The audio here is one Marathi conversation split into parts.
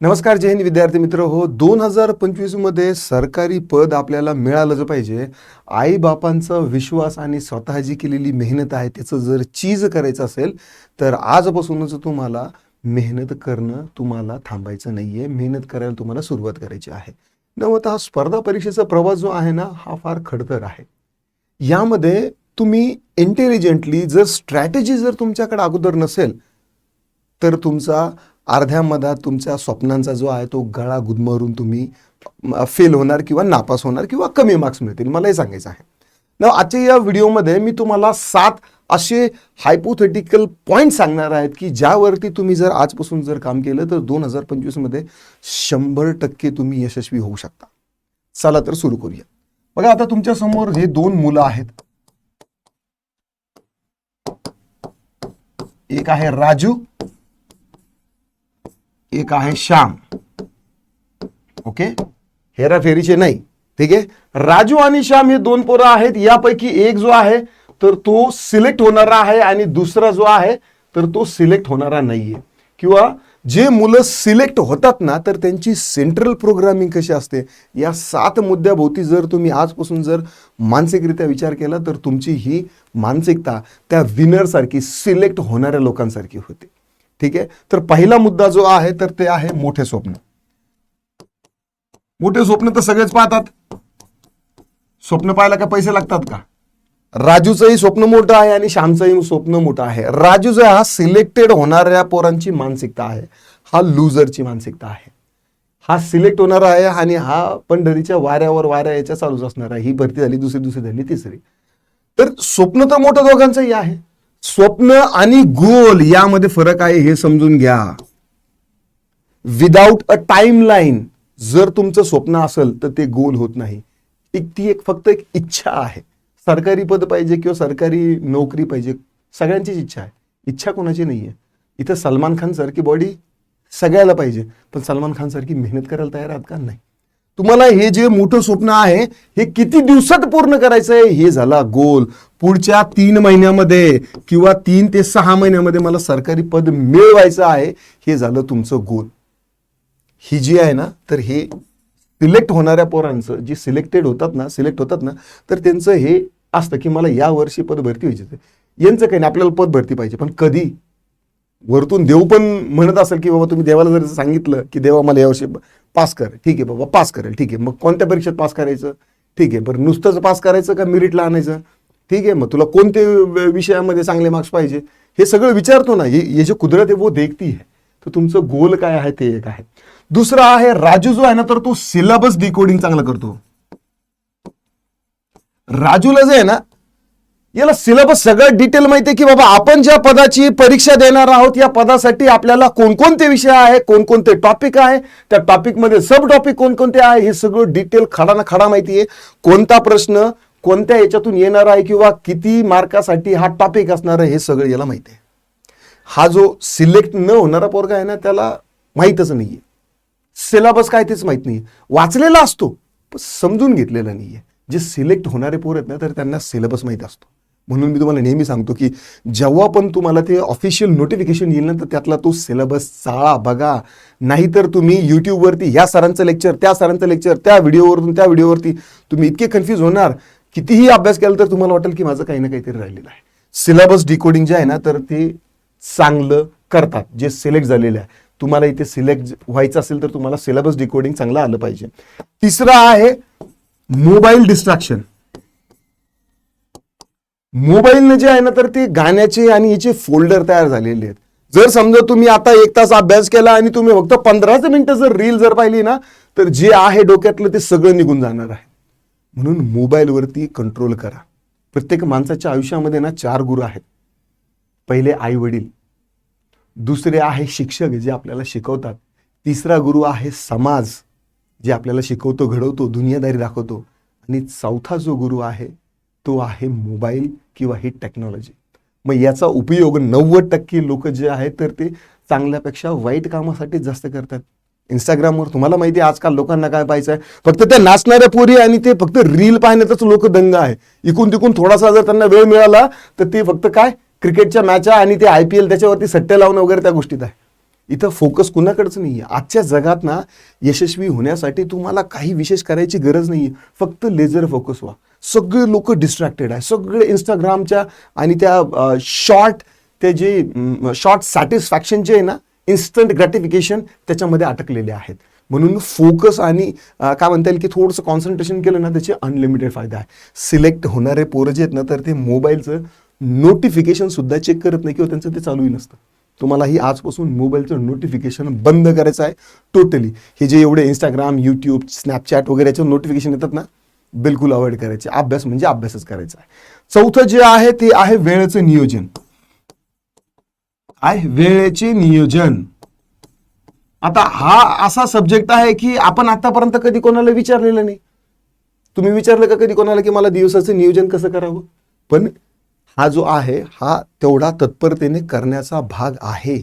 नमस्कार जय हिंद विद्यार्थी मित्र. हो दोन हजार पंचवीसमध्ये सरकारी पद आपल्याला मिळालंच पाहिजे. आईबापांचा विश्वास आणि स्वतः जी केलेली मेहनत आहे त्याचं जर चीज करायचं असेल तर आजपासूनच तुम्हाला मेहनत करणं तुम्हाला थांबायचं नाही आहे मेहनत करायला तुम्हाला सुरुवात करायची आहे. नवत हा स्पर्धा परीक्षेचा प्रवास जो आहे ना हा फार खडतर आहे. यामध्ये तुम्ही इंटेलिजंटली जर स्ट्रॅटेजी जर तुमच्याकडे अगोदर नसेल तर तुमचा अर्ध्या मधात तुमच्या स्वप्नांचा जो आहे तो गळा गुदमरून तुम्ही फेल होणार किंवा नापास होणार किंवा कमी मार्क्स मिळतील मला हे सांगायचं आहे. ना आजच्या या व्हिडिओमध्ये मी तुम्हाला सात असे हायपोथेटिकल पॉईंट सांगणार आहेत की ज्यावरती तुम्ही जर आजपासून जर काम केलं तर दोन हजार पंचवीसमध्ये शंभर टक्के तुम्ही यशस्वी होऊ शकता. चला तर सुरू करूया. बघा आता तुमच्यासमोर हे दोन मुलं आहेत. एक आहे राजू एक आहे श्याम. ओके हेराफेरीचे नाही. ठीक आहे? राजू आणि श्याम हे दोन पोरं आहेत. यापैकी एक जो आहे तर तो सिलेक्ट होणारा आहे आणि दुसरा जो आहे तर तो सिलेक्ट होणारा नाहीये. किंवा जे मुलं सिलेक्ट होतात ना तर त्यांची सेंट्रल प्रोग्रामिंग कशी असते? या सात मुद्द्याभोवती जर तुम्ही आजपासून जर मानसिकरित्या विचार केला तर तुमची ही मानसिकता त्या विनरसारखी सिलेक्ट होणाऱ्या लोकांसारखी होते. ठीक आहे? तर पहिला मुद्दा जो आहे तर ते आहे मोठे स्वप्न. मोठे स्वप्न तर सगळेच पाहतात. स्वप्न पाहायला का पैसे लागतात का? राजूचंही स्वप्न मोठं आहे आणि श्यामचंही स्वप्न मोठं आहे. राजूचा हा सिलेक्टेड होणाऱ्या पोरांची मानसिकता आहे. हा लूजरची मानसिकता आहे. हा सिलेक्ट होणार आहे आणि हा पंढरीच्या वाऱ्यावर वाऱ्या याच्या चालूच असणार आहे. ही भरती झाली दुसरी दुसरी झाली तिसरी. तर स्वप्न तर मोठं दोघांचंही आहे. स्वप्न आणि गोल यामध्ये फरक आहे हे समजून घ्या. विदाऊट अ टाइम लाईन जर तुमचं स्वप्न असेल तर ते गोल होत नाही. एक ती एक फक्त एक इच्छा आहे. सरकारी पद पाहिजे किंवा सरकारी नोकरी पाहिजे सगळ्यांचीच इच्छा आहे. इच्छा कोणाची नाही आहे इथं सलमान खान सारखी बॉडी सगळ्याला पाहिजे. पण सलमान खान सारखी मेहनत करायला तयार आहात का? नाही. तुम्हाला हे जे मोठं स्वप्न आहे हे किती दिवसात पूर्ण करायचं आहे? हे झाला गोल. पुढच्या तीन महिन्यामध्ये किंवा तीन ते सहा महिन्यामध्ये मला सरकारी पद मिळवायचं आहे हे झालं तुमचं गोल. ही जी आहे ना तर हे सिलेक्ट होणाऱ्या पोरांचं जी सिलेक्टेड होतात ना सिलेक्ट होतात ना तर त्यांचं हे असतं की मला या वर्षी पद भरती व्हायची यांचं काही नाही आपल्याला पद भरती पाहिजे पण कधी? वरतून देव पण म्हणत असेल की बाबा तुम्ही देवाला जर सांगितलं की देवा मला यावर्षी पास कर. ठीक आहे बाबा पास करेल. ठीक आहे. मग कोणत्या परीक्षेत पास करायचं? ठीक आहे. बरं नुसतंच पास करायचं का मेरिटला आणायचं? ठीक आहे. मग तुला कोणते विषयामध्ये चांगले मार्क्स पाहिजे? हे सगळं विचारतो ना. हे जे कुदरत आहे वो देखती आहे. तर तुमचं गोल काय आहे ते एक आहे. दुसरं आहे राजू जो आहे ना तर तो सिलेबस डिकोडिंग चांगला करतो. राजूला जे आहे ना याला सिलेबस सगळं डिटेल माहिती आहे की बाबा आपण ज्या पदाची परीक्षा देणार आहोत या पदासाठी आपल्याला कोणकोणते विषय आहे कोणकोणते टॉपिक आहे त्या टॉपिकमध्ये सब टॉपिक कोणकोणते आहे हे सगळं डिटेल खडा ना खडा माहिती आहे कोणता प्रश्न कोणत्या याच्यातून येणार आहे किंवा किती मार्कासाठी हा टॉपिक असणार आहे हे सगळं याला माहिती आहे हा जो सिलेक्ट न होणारा पोरगा आहे ना त्याला माहीतच नाहीये. सिलेबस काय तेच माहीत नाही वाचलेला असतो पण समजून घेतलेला नाही आहे जे सिलेक्ट होणारे पोर आहेत ना तर त्यांना सिलेबस माहीत असतो. म्हणून मी तुम्हाला नेहमी सांगतो की जेव्हा पण तुम्हाला ते ऑफिशियल नोटिफिकेशन येईल ना तर त्यातला तो सिलेबस चाळा बघा. नाहीतर तुम्ही यूट्यूबवरती ह्या सरांचं लेक्चर त्या सरांचं लेक्चर त्या व्हिडिओवरून त्या व्हिडिओवरती तुम्ही इतके कन्फ्यूज होणार. कितीही अभ्यास केला तर तुम्हाला वाटेल की माझं काही ना काहीतरी राहिलेलं आहे. सिलेबस डिकोडिंग जे आहे ना तर ते चांगलं करतात जे सिलेक्ट झालेलं आहे. तुम्हाला इथे सिलेक्ट व्हायचं असेल तर तुम्हाला सिलेबस डिकोडिंग चांगलं आलं पाहिजे. तिसरं आहे मोबाईल डिस्ट्रॅक्शन मोबाईलनं जे आहे ना तर ते गाण्याचे आणि याचे फोल्डर तयार झालेले आहेत. जर समजा तुम्ही आता एक तास अभ्यास केला आणि तुम्ही फक्त पंधराच मिनिटं जर रील जर पाहिली ना तर जे आहे डोक्यातलं ते सगळं निघून जाणार आहे. म्हणून मोबाईलवरती कंट्रोल करा. प्रत्येक माणसाच्या आयुष्यामध्ये ना चार गुरु आहेत. पहिले आई वडील दुसरे आहे शिक्षक जे आपल्याला शिकवतात. तिसरा गुरु आहे समाज जे आपल्याला शिकवतो घडवतो दुनियादारी दाखवतो. आणि चौथा जो गुरु आहे तो आहे मोबाईल किंवा ही टेक्नॉलॉजी मग याचा उपयोग नव्वद टक्के लोक जे आहेत तर ते चांगल्यापेक्षा वाईट कामासाठीच जास्त करतात. इंस्टाग्रामवर तुम्हाला माहिती आहे आजकाल लोकांना काय पाहायचं आहे? फक्त त्या नाचणाऱ्या पोरी आणि ते फक्त रील पाहण्यातच लोक दंग आहे. इकून तिकून थोडासा जर त्यांना वेळ मिळाला तर ते फक्त काय? क्रिकेटच्या मॅचा आणि ते आय पी एल त्याच्यावरती सट्टे लावणं वगैरे त्या गोष्टीत आहे. इथं फोकस कुणाकडचं नाही आहे आजच्या जगात ना यशस्वी होण्यासाठी तुम्हाला काही विशेष करायची गरज नाही आहे फक्त लेझर फोकस व्हा. सगळे लोक डिस्ट्रॅक्टेड आहे. सगळे इंस्टाग्रामच्या आणि त्या शॉर्ट ते जे शॉर्ट सॅटिस्फॅक्शन जे आहे ना इन्स्टंट ग्रॅटिफिकेशन त्याच्यामध्ये अटकलेले आहेत. म्हणून फोकस आणि काय म्हणता येईल की थोडंसं कॉन्सन्ट्रेशन केलं ना त्याचे अनलिमिटेड फायदा आहे. सिलेक्ट होणारे पोरं जे आहेत ना तर ते मोबाईलचं नोटिफिकेशन सुद्धा चेक करत नाही किंवा त्यांचं ते चालूही नसतं. तुम्हालाही आजपासून मोबाईलचं नोटिफिकेशन बंद करायचं आहे टोटली हे जे एवढे इंस्टाग्राम यूट्यूब स्नॅपचॅट वगैरे याचे नोटिफिकेशन येतात ना बिलकुल अवॉइड करायचे. अभ्यास म्हणजे अभ्यासच करायचा आहे. चौथं जे आहे ते आहे वेळेचं नियोजन. आहे वेळेचे नियोजन. आता हा असा सब्जेक्ट आहे की आपण आतापर्यंत कधी कोणाला विचारलेलं नाही. तुम्ही विचारलं का कधी कोणाला की मला दिवसाचं नियोजन कसं करावं? पण हा जो आहे हा तेवढा तत्परतेने करण्याचा भाग आहे.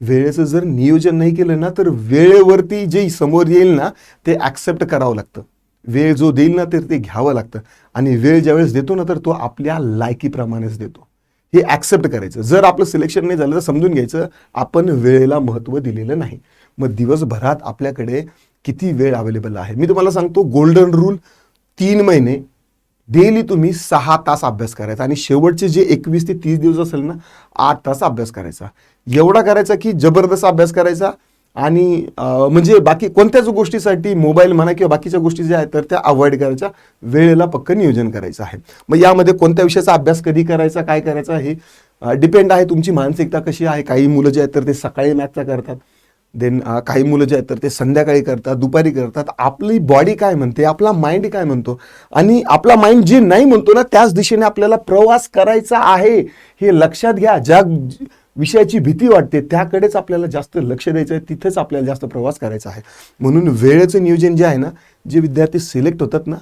वेळेचं जर नियोजन नाही केलं ना तर वेळेवरती जे समोर येईल ना ते ॲक्सेप्ट करावं लागतं. वेळ जो देईल ना तर ते घ्यावं लागतं. आणि वेळ ज्यावेळेस देतो ना तर तो आपल्या लायकीप्रमाणेच देतो. हे ॲक्सेप्ट करायचं. जर आपलं सिलेक्शन नाही झालं तर समजून घ्यायचं आपण वेळेला महत्त्व दिलेलं नाही. मग दिवसभरात आपल्याकडे किती वेळ अवेलेबल आहे? मी तुम्हाला सांगतो गोल्डन रूल तीन महिने. डेली तुम्ही सहा तास अभ्यास करायचा. आणि शेवटचे जे एकवीस ते तीस दिवस असेल ना आठ तास अभ्यास करायचा. एवढा करायचा की जबरदस्त अभ्यास करायचा. आणि म्हणजे बाकी कोणत्याच गोष्टीसाठी मोबाईल म्हणा किंवा बाकीच्या गोष्टी ज्या आहेत तर त्या अवॉइड करायच्या. वेळेला पक्क नियोजन करायचं आहे. मग यामध्ये कोणत्या विषयाचा अभ्यास कधी करायचा काय करायचा हे डिपेंड आहे तुमची मानसिकता कशी आहे. काही मुलं जे आहेत तर ते सकाळी मॅथचा करतात. देन काही मुलं जे आहेत तर ते संध्याकाळी करतात दुपारी करतात. आपली बॉडी काय म्हणते आपला माइंड काय म्हणतो? आणि आपला माइंड जे नाही म्हणतो ना त्याच दिशेने आपल्याला प्रवास करायचा आहे. हे लक्षात घ्या. ज्या विषयाची भीती वाटते त्याकडेच आपल्याला जास्त लक्ष द्यायचं आहे तिथेच आपल्याला जास्त प्रवास करायचा आहे. म्हणून वेळेचं नियोजन जे आहे ना जे विद्यार्थी सिलेक्ट होतात ना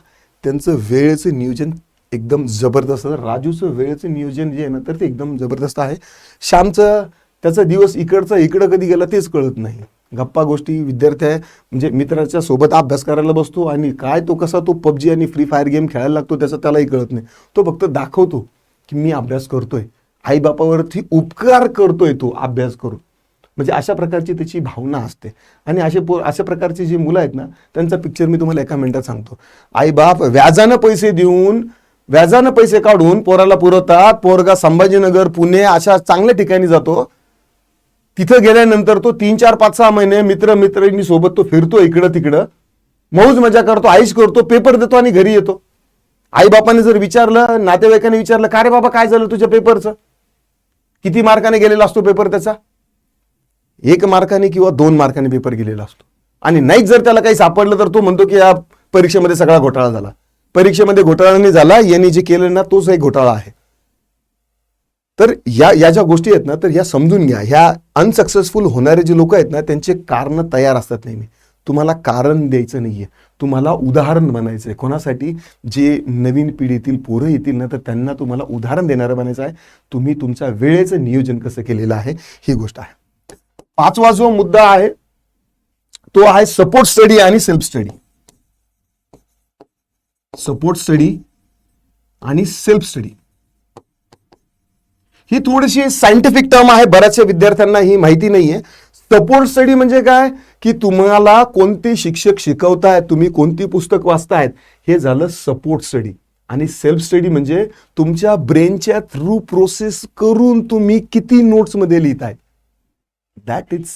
त्यांचं वेळेचं नियोजन एकदम जबरदस्त. राजूचं वेळेचं नियोजन जे आहे ना तर ते एकदम जबरदस्त आहे. श्यामचं त्याचा दिवस इकडचा इकडं कधी गेला तेच कळत नाही. गप्पा गोष्टी विद्यार्थी आहे म्हणजे मित्राच्या सोबत अभ्यास करायला बसतो आणि काय तो कसा तो पबजी आणि फ्री फायर गेम खेळायला लागतो त्याचा त्यालाही कळत नाही. तो फक्त दाखवतो की मी अभ्यास करतोय. आईबापावरती उपकार करतोय तो अभ्यास करून. म्हणजे अशा प्रकारची त्याची भावना असते. आणि असे पो अशा प्रकारची जी मुलं आहेत ना त्यांचा पिक्चर मी तुम्हाला एका मिनिटात सांगतो. आईबाप व्याजानं पैसे देऊन व्याजानं पैसे काढून पोराला पुरवतात. पोरगा संभाजीनगर पुणे अशा चांगल्या ठिकाणी जातो. तिथं गेल्यानंतर तो तीन चार पाच सहा महिने मित्र मित्रांनी सोबत तो फिरतो इकडं तिकडं. मौज मजा करतो आईश करतो पेपर देतो आणि घरी येतो. आईबापाने जर विचारलं नातेवाईकाने विचारलं का रे बाबा काय झालं तुझ्या पेपरचं किती मार्काने गेलेला असतो पेपर त्याचा? एक मार्काने किंवा दोन मार्काने पेपर गेलेला असतो. आणि नाहीच जर त्याला काही सापडलं तर तो म्हणतो की या परीक्षेमध्ये सगळा घोटाळा झाला. परीक्षेमध्ये घोटाळा नाही झाला यांनी जे केलं ना तोच एक घोटाळा आहे. तर या या ज्या गोष्टी आहेत ना तर या समजून घ्या. ह्या अनसक्सेसफुल होणारे जे लोक आहेत ना त्यांचे कारण तयार असतात नेहमी. तुम्हाला कारण द्यायचं नाहीये. तुम्हाला उदाहरण बनायचं आहे कोणासाठी? जे नवीन पिढीतील पोरं येतील ना तर त्यांना तुम्हाला उदाहरण देणारं बनायचं आहे. तुम्ही तुमच्या वेळेचं नियोजन कसं केलेलं आहे ही गोष्ट आहे. पाचवा जो मुद्दा आहे तो आहे सपोर्ट स्टडी आणि सेल्फ स्टडी सपोर्ट स्टडी आणि सेल्फ स्टडी ही थोडीशी सायंटिफिक टर्म आहे. बऱ्याचशा विद्यार्थ्यांना ही माहिती नाहीये. सपोर्ट स्टडी म्हणजे काय? की तुम्हाला कोणते शिक्षक शिकवतायत तुम्ही कोणती पुस्तक वाचतायत हे झालं सपोर्ट स्टडी आणि सेल्फ स्टडी म्हणजे तुमच्या ब्रेनच्या थ्रू प्रोसेस करून तुम्ही किती नोट्समध्ये लिहिताय दॅट इज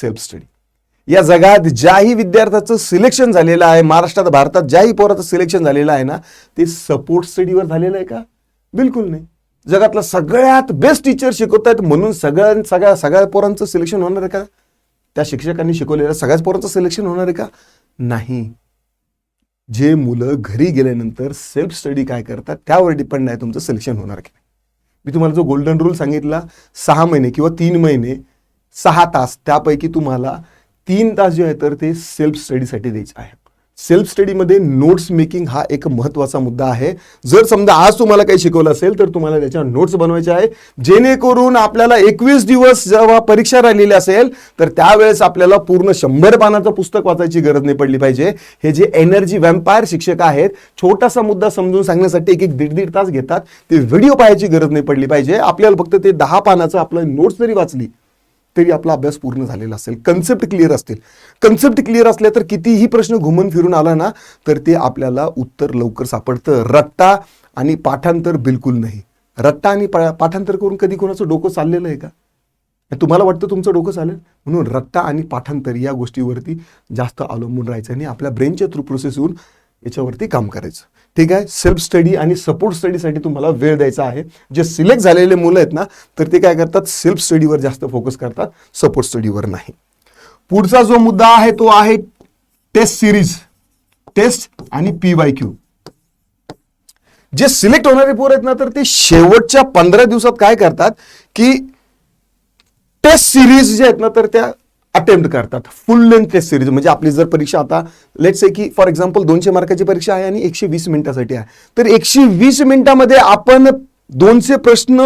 सेल्फ स्टडी या जगात ज्याही विद्यार्थ्याचं सिलेक्शन झालेलं आहे महाराष्ट्रात भारतात ज्याही पोराचं सिलेक्शन झालेलं आहे ना ते सपोर्ट स्टडीवर झालेलं आहे का? बिलकुल नाही. जगातला सगळ्यात बेस्ट टीचर शिकवत आहेत म्हणून सगळ्या सगळ्या सगळ्या पोरांचं सिलेक्शन होणार आहे का? त्या शिक्षकांनी शिकवलेल्या सगळ्याच पोरांचं सिलेक्शन होणार आहे का? नाही. जे मुलं घरी गेल्यानंतर सेल्फ स्टडी काय करतात त्यावर डिपेंड आहे तुमचं सिलेक्शन होणार की नाही. मी तुम्हाला जो गोल्डन रूल सांगितला सहा महिने किंवा तीन महिने सहा तास त्यापैकी तुम्हाला तीन तास जे आहे तर ते सेल्फ स्टडीसाठी द्यायचे आहे. सेल्फ स्टडीमध्ये नोट्स मेकिंग हा एक महत्त्वाचा मुद्दा आहे. जर समजा आज तुम्हाला काही शिकवलं असेल तर तुम्हाला त्याच्या नोट्स बनवायच्या आहे. जेणेकरून आपल्याला एकवीस दिवस जेव्हा परीक्षा राहिलेली असेल तर त्यावेळेस आपल्याला पूर्ण शंभर पानाचं पुस्तक वाचायची गरज नाही पडली पाहिजे. हे जे एनर्जी वॅम्पायर शिक्षक आहेत छोटासा मुद्दा समजून सांगण्यासाठी एक एक दीड दीड तास घेतात. ते व्हिडिओ पाहायची गरज नाही पडली पाहिजे. आपल्याला फक्त ते दहा पानाचं आपलं नोट्स जरी वाचली तरी आपला अभ्यास पूर्ण झालेला असेल. कन्सेप्ट क्लिअर असतील. कन्सेप्ट क्लिअर असल्या तर कितीही प्रश्न घुमून फिरून आला ना तर ते आपल्याला उत्तर लवकर सापडतं. रट्टा आणि पाठांतर बिलकुल नाही. रट्टा आणि पा- पाठांतर करून कधी कोणाचं डोकं चाललेलं आहे का? तुम्हाला वाटतं तुमचं डोकं चालेल? म्हणून रट्टा आणि पाठांतर या गोष्टीवरती जास्त अवलंबून राहायचं आणि आपल्या ब्रेनच्या थ्रू प्रोसेस येऊन याच्यावरती काम करायचं. ठीक आहे? सेल्फ स्टडी आणि सपोर्ट स्टडीसाठी तुम्हाला वेळ द्यायचा आहे. जे सिलेक्ट झालेले मुलं आहेत ना तर ते काय करतात? सेल्फ स्टडीवर जास्त फोकस करतात सपोर्ट स्टडीवर नाही. पुढचा जो मुद्दा आहे तो आहे टेस्ट सिरीज टेस्ट आणि पी वाय क्यू जे सिलेक्ट होणारे पोर आहेत ना तर ते शेवटच्या पंधरा दिवसात काय करतात? की टेस्ट सिरीज जे आहेत ना तर त्या अटेम्प्ट करतात. फुल लेंथ टेस्ट सिरीज म्हणजे आपली जर परीक्षा आता लेट्स से की फॉर एक्झाम्पल दोनशे मार्काची परीक्षा आहे आणि एकशे वीस मिनिटासाठी आहे. तर एकशे वीस मिनिटामध्ये आपण दोनशे प्रश्न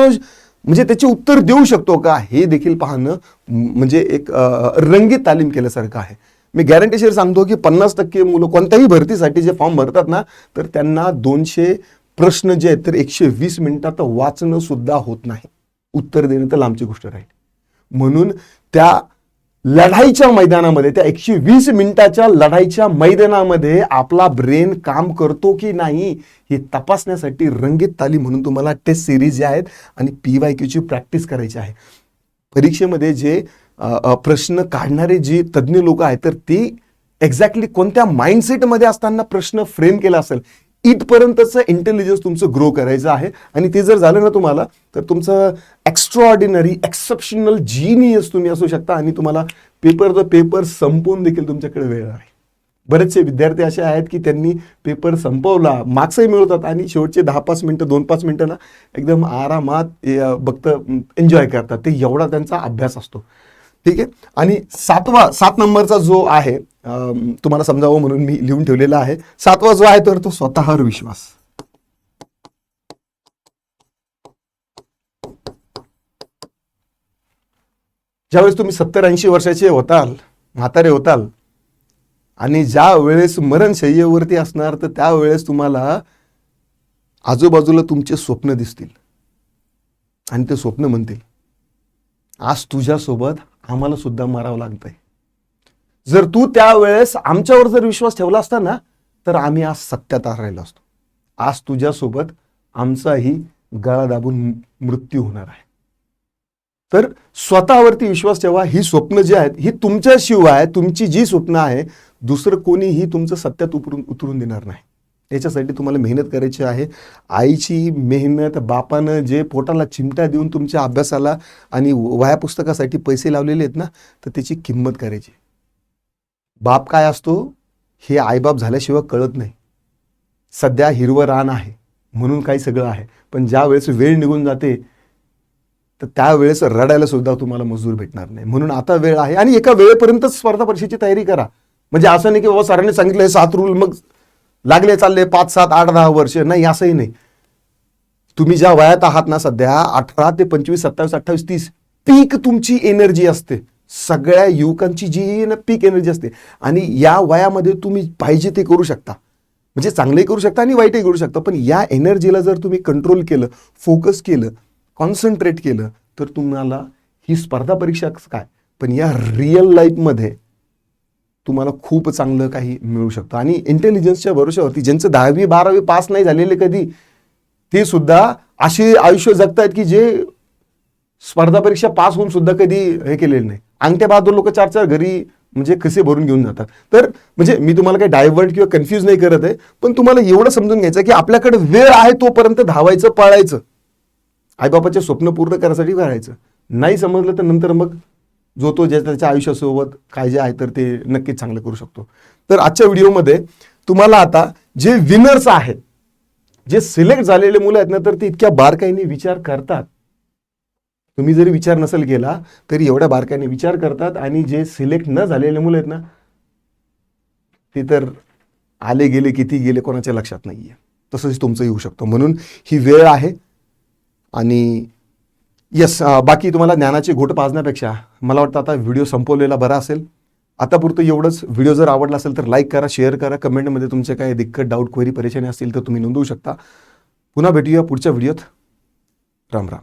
म्हणजे त्याचे उत्तर देऊ शकतो का? हे देखील पाहणं म्हणजे एक रंगीत तालीम केल्यासारखं आहे. मी गॅरंटीशीर सांगतो की पन्नास टक्के मुलं कोणत्याही भरतीसाठी जे फॉर्म भरतात ना तर त्यांना दोनशे प्रश्न जे आहेत तर एकशे वीस मिनिटात वाचणं सुद्धा होत नाही. उत्तर देणं तर लांबची गोष्ट राहील. म्हणून त्या लढाईच्या मैदानामध्ये त्या एकशे वीस मिनिटाच्या लढाईच्या मैदानामध्ये आपला ब्रेन काम करतो की नाही हे तपासण्यासाठी रंगीत तालीम म्हणून तुम्हाला टेस्ट सिरीज ज्या आहेत आणि पी वाय क्यूची प्रॅक्टिस करायची आहे. परीक्षेमध्ये जे प्रश्न काढणारे जे तज्ज्ञ लोक आहेत तर ते एक्झॅक्टली कोणत्या माइंडसेटमध्ये असताना प्रश्न फ्रेम केला असेल इथपर्यंतचं इंटेलिजन्स तुमचं ग्रो करायचं आहे. आणि ते जर झालं ना तुम्हाला तर तुमचं एक्स्ट्रॉर्डिनरी एक्सेप्शनल जीनियस तुम्ही असू शकता आणि तुम्हाला पेपर द पेपर संपवून देखील तुमच्याकडे वेळ आहे. बरेचसे विद्यार्थी असे आहेत की त्यांनी पेपर संपवला मार्क्सही मिळवतात आणि शेवटचे दहा पाच मिनटं दोन पाच मिनटं ना एकदम आरामात बघतं एन्जॉय करतात. ते एवढा त्यांचा अभ्यास असतो. ठीक आहे? आणि सातवा सात नंबरचा जो आहे तुम्हाला समजावं म्हणून मी लिहून ठेवलेला आहे. सातवा जो आहे तर तो स्वतःवर विश्वास. ज्यावेळेस तुम्ही सत्तर ऐंशी वर्षाचे होताल म्हातारे होताल आणि ज्या वेळेस मरणशय्येवरती असणार तर त्यावेळेस तुम्हाला आजूबाजूला तुमचे स्वप्न दिसतील. आणि ते स्वप्न म्हणतील आज तुझ्यासोबत आम्हाला सुद्धा मारावं लागतंय. जर तू त्यावेळेस आमच्यावर जर विश्वास ठेवला असता ना तर आम्ही आज सत्यात राहिलो असतो. आज तुझ्यासोबत आमचाही गळा दाबून मृत्यू होणार आहे. तर स्वतःवरती विश्वास ठेवा ही स्वप्न जी आहेत ही तुमच्याशिवाय तुमची जी स्वप्न आहे दुसरं कोणीही तुमचं सत्यात उतरून उतरून देणार नाही. याच्यासाठी तुम्हाला मेहनत करायची आहे. आईची मेहनत बापानं जे पोटाला चिमटा देऊन तुमच्या अभ्यासाला आणि वया पुस्तकासाठी पैसे लावलेले आहेत ना तर त्याची किंमत करायची. बाप काय असतो? हे आईबाप झाल्याशिवाय कळत नाही. सध्या हिरवं रान आहे म्हणून काही सगळं आहे. पण ज्या वेळेस वेळ निघून जाते तर त्यावेळेस रडायला सुद्धा तुम्हाला मजूर भेटणार नाही. म्हणून आता वेळ आहे आणि एका वेळेपर्यंतच स्पर्धा परीक्षेची तयारी करा. म्हणजे असं नाही की बाबा सरांनी सांगितलं सात रूल मग लागले चालले पाच सात आठ दहा वर्ष. नाही असंही नाही. तुम्ही ज्या वयात आहात ना सध्या अठरा ते पंचवीस सत्तावीस अठ्ठावीस तीस पीक तुमची एनर्जी असते. सगळ्या युवकांची जी ना पीक एनर्जी असते. आणि या वयामध्ये तुम्ही पाहिजे ते करू शकता. म्हणजे चांगलंही करू शकता आणि वाईटही करू शकता. पण या एनर्जीला जर तुम्ही कंट्रोल केलं फोकस केलं कॉन्सन्ट्रेट केलं तर तुम्हाला ही स्पर्धा परीक्षा काय? पण या रिअल लाईफमध्ये तुम्हाला खूप चांगलं काही मिळू शकतं. आणि इंटेलिजन्सच्या भरोश्यावरती ज्यांचं दहावी बारावी पास नाही झालेले कधी ते सुद्धा असे आयुष्य जगतायत की जे स्पर्धा परीक्षा पास होऊन सुद्धा कधी हे केलेलं नाही. अंगठ्या बहादूर लोक चार चार घरी म्हणजे कसे भरून घेऊन जातात. तर म्हणजे मी तुम्हाला काही डायव्हर्ट किंवा कन्फ्यूज नाही करत आहे पण तुम्हाला एवढं समजून घ्यायचं की आपल्याकडे वेळ आहे तोपर्यंत धावायचं पळायचं. आईबापाचे स्वप्न पूर्ण करायसाठी करायचं नाही समजलं तर नंतर मग जो तो ज्या त्याच्या आयुष्यासोबत काय जे आहे तर ते नक्कीच चांगलं करू शकतो. तर आजच्या व्हिडिओमध्ये तुम्हाला आता जे विनर्स आहेत जे सिलेक्ट झालेले मुलं आहेत ना तर ते इतक्या बारकाईने विचार करतात. तुम्ही जरी विचार नसेल केला तरी एवढ्या बारकाईने विचार करतात आणि जे सिलेक्ट न झालेले मुलं आहेत ना ते तर आले गेले किती गेले कोणाच्या लक्षात नाही आहे तसंच तुमचं येऊ शकतं. म्हणून ही वेळ आहे आणि येस बाकी तुम्हाला ज्ञानाची घोट पाजण्यापेक्षा मला वाटतं आता व्हिडिओ संपवलेला बरा असेल. आतापुरतं एवढंच. व्हिडिओ जर आवडला असेल तर लाईक करा शेअर करा. कमेंटमध्ये तुमचे काही दिक्कत डाऊट क्वेरी परेशानी असतील तर तुम्ही नोंदवू शकता. पुन्हा भेटूया पुढच्या व्हिडिओत. राम राम.